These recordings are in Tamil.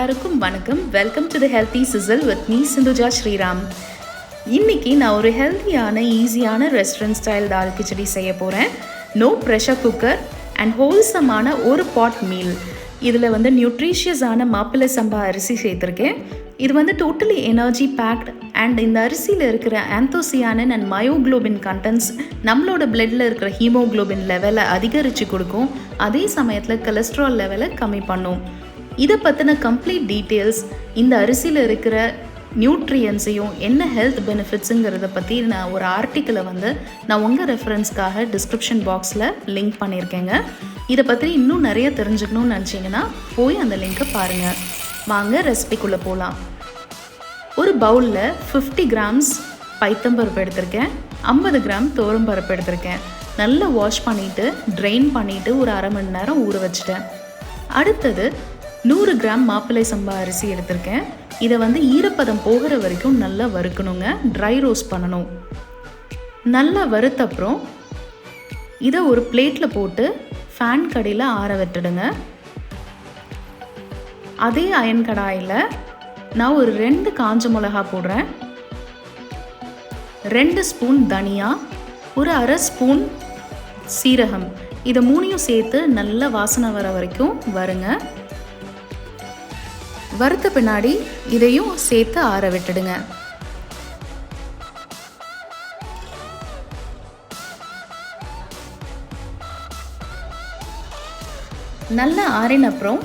எல்லாருக்கும் வணக்கம். Welcome to the healthy sizzle with me Sindhuja Sriram இன்னைக்கு நான் ஒரு ஹெல்த்தியான ஈஸியான ரெஸ்டாரண்ட் ஸ்டைல் தால் கிச்சடி செய்ய போகிறேன் நோ ப்ரெஷர் குக்கர் அண்ட் ஹோல்சமான ஒரு பாட் மீல் இதில் வந்து நியூட்ரிஷியஸான மாப்பிள்ளை சம்பா அரிசி சேர்த்துருக்கேன். இது வந்து டோட்டலி எனர்ஜி பேக்ட் அண்ட் இந்த அரிசியில் இருக்கிற ஆந்தோசியானன் அண்ட் மயோக்ளோபின் கண்டென்ட்ஸ் நம்மளோட பிளட்டில் இருக்கிற ஹீமோக்ளோபின் லெவலை அதிகரித்து கொடுக்கும். அதே சமயத்தில் கொலஸ்ட்ரால் லெவலை கம்மி பண்ணும். இதை பற்றின கம்ப்ளீட் டீட்டெயில்ஸ் இந்த அரிசியில் இருக்கிற நியூட்ரியன்ஸையும் என்ன ஹெல்த் பெனிஃபிட்ஸுங்கிறத பற்றி நான் ஒரு ஆர்டிக்கிளை வந்து நான் உங்கள் ரெஃபரன்ஸ்க்காக டிஸ்கிரிப்ஷன் பாக்ஸில் லிங்க் பண்ணியிருக்கேங்க. இதை பற்றி இன்னும் நிறைய தெரிஞ்சுக்கணும்னு நினச்சிங்கன்னா போய் அந்த லிங்க்கை பாருங்கள் வாங்க ரெசிபிக்குள்ளே போகலாம் ஒரு பவுலில் ஃபிஃப்டி கிராம்ஸ் பைத்தம்பருப்பு எடுத்திருக்கேன். ஐம்பது கிராம் பருப்பு எடுத்திருக்கேன். நல்லா வாஷ் பண்ணிவிட்டு ட்ரெயின் பண்ணிவிட்டு ஒரு அரை மணி நேரம் ஊற வச்சுட்டேன். அடுத்தது நூறு கிராம் மாப்பிள்ளை சம்பா அரிசி எடுத்திருக்கேன். இதை வந்து ஈரப்பதம் போகிற வரைக்கும் நல்லா வறுக்கணுங்க. ட்ரை ரோஸ்ட் பண்ணணும். நல்லா வறுத்தப்புறம் இதை ஒரு பிளேட்டில் போட்டு ஃபேன் கடையில் ஆற விட்டுடுங்க. அதே அயன் கடாயில் நான் ஒரு ரெண்டு காஞ்ச மிளகா போடுறேன். ரெண்டு ஸ்பூன் தனியா ஒரு அரை ஸ்பூன் சீரகம். இதை மூணையும் சேர்த்து நல்ல வாசனை வர வரைக்கும் வருங்க. வறுத்த பின்னாடி இதையும் சேர்த்து ஆற விட்டுடுங்க. நல்லா ஆறின அப்புறம்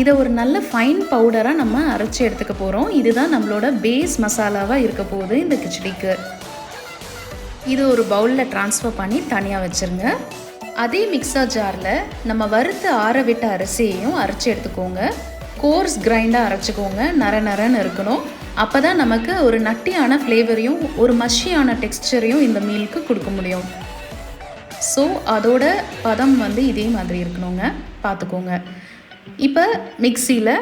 இதை ஒரு நல்ல ஃபைன் பவுடராக நம்ம அரைச்சி எடுத்துக்க போகிறோம் இதுதான் நம்மளோட பேஸ் மசாலாவாக இருக்க போகுது இந்த கிச்சடிக்கு. இது ஒரு பவுலில் ட்ரான்ஸ்ஃபர் பண்ணி தனியாக வச்சுருங்க. அதே மிக்சர் ஜாரில் நம்ம வறுத்து ஆற விட்ட அரிசியையும் அரைச்சி எடுத்துக்கோங்க. கோர்ஸ் கிரைண்டாக அரைச்சிக்கோங்க. நர நரன்னு இருக்கணும். அப்போ தான் நமக்கு ஒரு நட்டியான ஃப்ளேவரையும் ஒரு மஷியான டெக்ஸ்டரையும் இந்த மீலுக்கு கொடுக்க முடியும். ஸோ அதோட பதம் வந்து இதே மாதிரி இருக்கணுங்க. பார்த்துக்கோங்க. இப்போ மிக்சியில்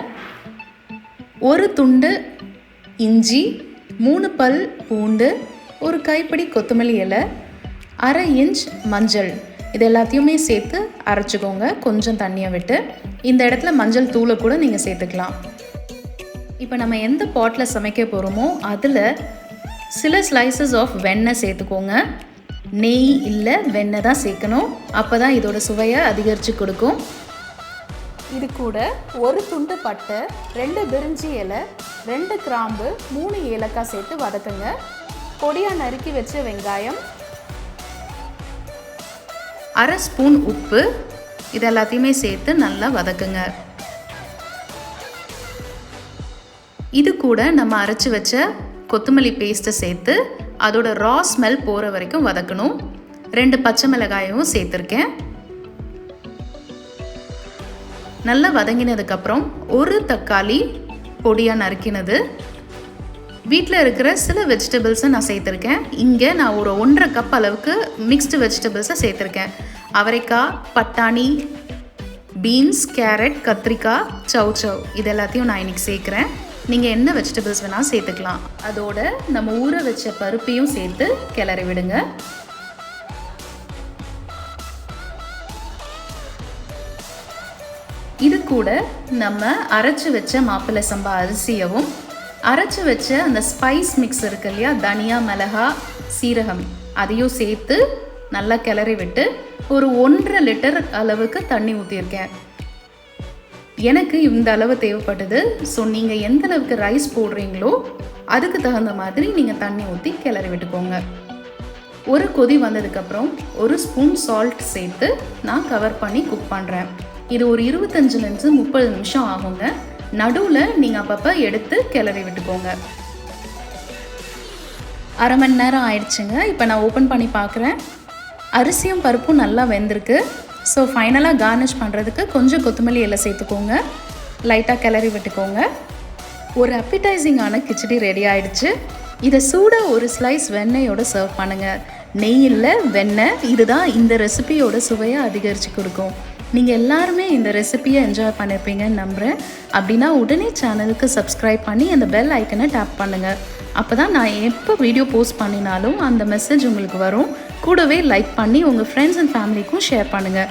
ஒரு துண்டு இஞ்சி மூணு பல் பூண்டு ஒரு கைப்பிடி கொத்தமல்லி இலை அரை இன்ச் மஞ்சள். இது எல்லாத்தையுமே சேர்த்து அரைச்சிக்கோங்க. கொஞ்சம் தண்ணியை விட்டு. இந்த இடத்துல மஞ்சள் தூளை கூட நீங்கள் சேர்த்துக்கலாம். இப்போ நம்ம எந்த பாட்டில் சமைக்க போகிறோமோ அதில் சில ஸ்லைசஸ் ஆஃப் வெண்ணெய் சேர்த்துக்கோங்க. நெய் இல்லை வெண்ணெய் தான் சேர்க்கணும். அப்போ தான் இதோட சுவையை அதிகரித்து கொடுக்கும். இது கூட ஒரு துண்டு பட்டை ரெண்டு பிரிஞ்சி இலை ரெண்டு கிராம்பு மூணு ஏலக்காய் சேர்த்து வதக்குங்க. பொடியாக நறுக்கி வச்ச வெங்காயம் அரை ஸ்பூன் உப்பு. இது எல்லாத்தையுமே சேர்த்து நல்லா வதக்குங்க. இது கூட நம்ம அரைச்சி வச்ச கொத்தமல்லி பேஸ்ட்டை சேர்த்து அதோட ரா ஸ்மெல் போகிற வரைக்கும் வதக்கணும். ரெண்டு பச்சை மிளகாயும் சேர்த்துருக்கேன். நல்லா வதங்கினதுக்கப்புறம் ஒரு தக்காளி பொடியாக நறுக்கினது. வீட்டில் இருக்கிற சில வெஜிடபிள்ஸை நான் சேர்த்துருக்கேன். இங்கே நான் ஒரு ஒன்றரை கப் அளவுக்கு மிக்ஸ்டு வெஜிடபிள்ஸை சேர்த்துருக்கேன். அவரைக்காய் பட்டாணி பீன்ஸ் கேரட் கத்திரிக்காய் சவ் சவ் இது எல்லாத்தையும் நான் இன்றைக்கி சேர்க்குறேன். நீங்கள் என்ன வெஜிடபிள்ஸ் வேணால் சேர்த்துக்கலாம். அதோட நம்ம ஊற வச்ச பருப்பையும் சேர்த்து கிளறி விடுங்க. இது கூட நம்ம அரைச்சி வச்ச மாப்பிள்ளை சம்பா அரிசியவும் அரைச்சி வச்ச அந்த ஸ்பைஸ் மிக்ஸ் இருக்கு இல்லையா? தனியா மிளகா சீரகம். அதையும் சேர்த்து நல்லா கிளறி விட்டு ஒரு ஒன்றரை லிட்டர் அளவுக்கு தண்ணி ஊற்றிருக்கேன் எனக்கு இந்த அளவு தேவைப்பட்டது. ஸோ நீங்கள் எந்த அளவுக்கு ரைஸ் போடுறீங்களோ அதுக்கு தகுந்த மாதிரி நீங்கள் தண்ணி ஊற்றி கிளறி விட்டுக்கோங்க. ஒரு கொதி வந்ததுக்கப்புறம் ஒரு ஸ்பூன் சால்ட் சேர்த்து நான் கவர் பண்ணி குக் பண்ணுறேன் இது ஒரு இருபத்தஞ்சிலேருந்து முப்பது நிமிஷம் ஆகுங்க. நடுவில் நீங்கள் அப்பப்போ எடுத்து கிளறி விட்டுக்கோங்க. அரை மணி நேரம் ஆயிடுச்சுங்க. இப்போ நான் ஓப்பன் பண்ணி பார்க்குறேன் அரிசியும் பருப்பும் நல்லா வெந்திருக்கு. ஸோ ஃபைனலாக கார்னிஷ் பண்ணுறதுக்கு கொஞ்சம் கொத்தமல்லி இலை சேர்த்துக்கோங்க. லைட்டாக கிளறி விட்டுக்கோங்க. ஒரு அப்பிடைசிங்கான கிச்சடி ரெடி ஆயிடுச்சு. இதை சூட ஒரு ஸ்லைஸ் வெண்ணெயோட சர்வ் பண்ணுங்கள் நெய் இல்லை வெண்ணெய் இதுதான் இந்த ரெசிபியோட சுவையை அதிகரித்து கொடுக்கும். நீங்கள் எல்லாருமே இந்த ரெசிபியை என்ஜாய் பண்ணியிருப்பீங்கன்னு நம்புகிறேன் அப்படின்னா உடனே சேனலுக்கு சப்ஸ்கிரைப் பண்ணி அந்த பெல் ஐக்கனை டேப் பண்ணுங்கள் அப்போ தான் நான் எப்போ வீடியோ போஸ்ட் பண்ணினாலும் அந்த மெசேஜ் உங்களுக்கு வரும். கூடவே லைக் பண்ணி உங்கள் ஃப்ரெண்ட்ஸ் அண்ட் ஃபேமிலிக்கும் ஷேர் பண்ணுங்கள்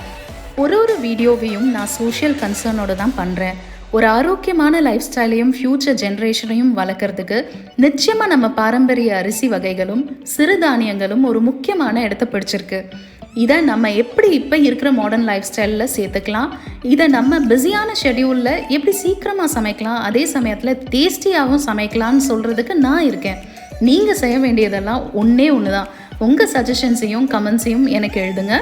ஒரு ஒரு வீடியோவையும் நான் சோஷியல் கன்சர்னோட தான் பண்ணுறேன் ஒரு ஆரோக்கியமான லைஃப் ஸ்டைலையும் ஃப்யூச்சர் ஜென்ரேஷனையும் வளர்க்குறதுக்கு நிச்சயமாக நம்ம பாரம்பரிய அரிசி வகைகளும் சிறுதானியங்களும் ஒரு முக்கியமான இடத்த பிடிச்சிருக்கு. இதை நம்ம எப்படி இப்போ இருக்கிற மாடர்ன் லைஃப் ஸ்டைலில் சேர்த்துக்கலாம்? இதை நம்ம பிஸியான ஷெடியூலில் எப்படி சீக்கிரமாக சமைக்கலாம்? அதே சமயத்தில் டேஸ்டியாகவும் சமைக்கலாம்னு சொல்கிறதுக்கு நான் இருக்கேன். நீங்கள் செய்ய வேண்டியதெல்லாம் ஒன்றே ஒன்று தான் உங்கள் சஜஷன்ஸையும் கமெண்ட்ஸையும் எனக்கு எழுதுங்க.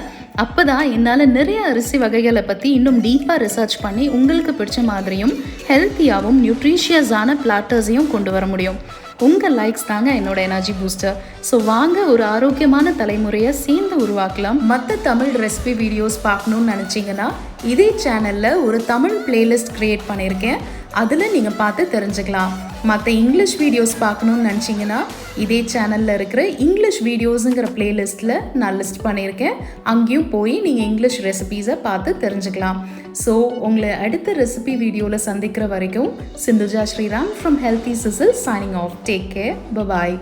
அப்போ தான் என்னால் நிறைய அரிசி வகைகளை பற்றி இன்னும் டீப்பாக ரிசர்ச் பண்ணி உங்களுக்கு பிடிச்ச மாதிரியும் ஹெல்த்தியாகவும் நியூட்ரிஷியஸான பிளாட்டர்ஸையும் கொண்டு வர முடியும். உங்கள் லைக்ஸ் தாங்க என்னோட எனர்ஜி பூஸ்டர் ஸோ வாங்க ஒரு ஆரோக்கியமான தலைமுறையை சேர்ந்து உருவாக்கலாம். மற்ற தமிழ் ரெசிபி வீடியோஸ் பார்க்கணுன்னு நினச்சிங்கன்னா இதே சேனலில் ஒரு தமிழ் பிளேலிஸ்ட் க்ரியேட் பண்ணியிருக்கேன். அதில் நீங்கள் பார்த்து தெரிஞ்சுக்கலாம். மற்ற இங்கிலீஷ் வீடியோஸ் பார்க்கணுன்னு நினச்சிங்கன்னா இதே சேனலில் இருக்கிற இங்கிலீஷ் வீடியோஸுங்கிற பிளேலிஸ்ட்டில் நான் லிஸ்ட் பண்ணியிருக்கேன். அங்கேயும் போய் நீங்கள் இங்கிலீஷ் ரெசிபீஸை பார்த்து தெரிஞ்சுக்கலாம். ஸோ உங்களை அடுத்த ரெசிபி வீடியோவில் சந்திக்கிற வரைக்கும் Sindhuja Sriram from healthy sizzle signing off take care bye bye